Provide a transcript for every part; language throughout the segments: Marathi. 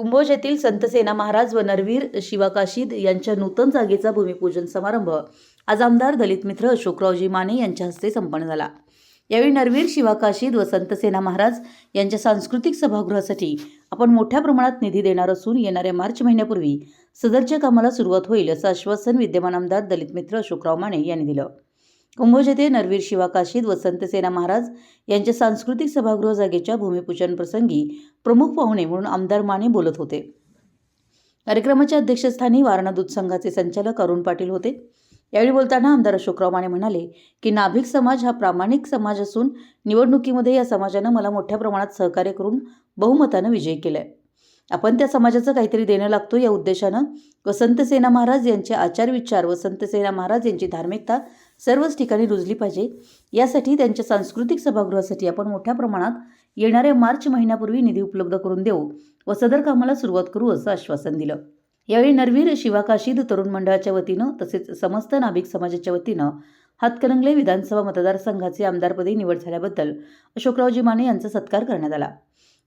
कुंभोज येथील संतसेना महाराज व नरवीर शिवाकाशीद यांच्या नूतन जागेचा भूमिपूजन समारंभ. आज आमदार दलित मित्र अशोकरावजी माने यांच्या हस्ते संपन्न झाला. यावेळी नरवीर शिवाकाशीद व संतसेना महाराज यांच्या सांस्कृतिक सभागृहासाठी आपण मोठ्या प्रमाणात निधी देणार असून येणाऱ्या मार्च महिन्यापूर्वी सदरच्या कामाला सुरुवात होईल असं आश्वासन विद्यमान आमदार दलित मित्र अशोकराव माने यांनी दिलं. कुंभोज येथे नरवीर शिवाकाशीद व संतसेना महाराज यांच्या सांस्कृतिक सभागृह जागेच्या भूमिपूजन प्रसंगी प्रमुख पाहुणे म्हणून आमदार माने बोलत होते. कार्यक्रमाच्या अध्यक्षस्थानी वारणा दूध संघाचे संचालक अरुण पाटील होते. यावेळी बोलताना आमदार अशोकराव माने म्हणाले की नाभिक समाज हा प्रामाणिक समाज असून निवडणुकीमध्ये या समाजानं मला मोठ्या प्रमाणात सहकार्य करून बहुमतानं विजय केलाय. आपण त्या समाजाचं काहीतरी देणं लागतो या उद्देशानं वसंत सेना महाराज यांचे आचार विचार वसंत सेना महाराज यांची धार्मिकता सर्वच ठिकाणी रुजली पाहिजे. यासाठी त्यांच्या सांस्कृतिक सभागृहासाठी आपण मोठ्या प्रमाणात येणाऱ्या मार्च महिन्यापूर्वी निधी उपलब्ध करून देऊ व सदर कामाला सुरुवात करू असं आश्वासन दिलं. यावेळी नरवीर शिवाकाशीद तरुण मंडळाच्या वतीनं तसेच समस्त नाभिक समाजाच्या वतीनं हातकणंगले विधानसभा मतदारसंघाचे आमदारपदी निवड झाल्याबद्दल अशोकरावजी माने यांचा सत्कार करण्यात आला.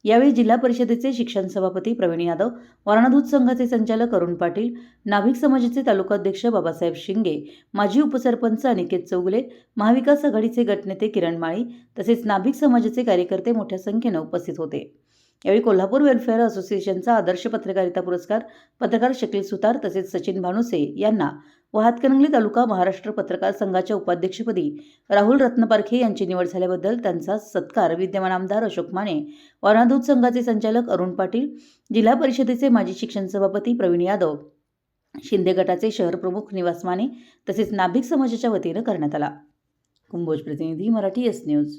यावेळी जिल्हा परिषदेचे शिक्षण सभापती प्रवीण यादव वारणा संघाचे संचालक अरुण पाटील नाभिक समाजाचे तालुकाध्यक्ष बाबासाहेब शिंगे माजी उपसरपंच अनिकेत चौगुले महाविकास आघाडीचे गटनेते किरण माळी तसेच नाभिक समाजाचे कार्यकर्ते मोठ्या संख्येनं उपस्थित होते. यावेळी कोल्हापूर वेलफेअर असोसिएशनचा आदर्श पत्रकारिता पुरस्कार पत्रकार शकील सुतार तसेच सचिन भानुसे यांना हातकणंगले तालुका महाराष्ट्र पत्रकार संघाच्या उपाध्यक्षपदी राहुल रत्नपारखे यांची निवड झाल्याबद्दल त्यांचा सत्कार. विद्यमान आमदार अशोक माने वारणा संघाचे संचालक अरुण पाटील जिल्हा परिषदेचे माजी शिक्षण सभापती प्रवीण यादव शिंदे गटाचे शहर प्रमुख निवास माने तसेच नाभिक समाजाच्या वतीनं करण्यात आला. कुंभोज प्रतिनिधी मराठी एस न्यूज.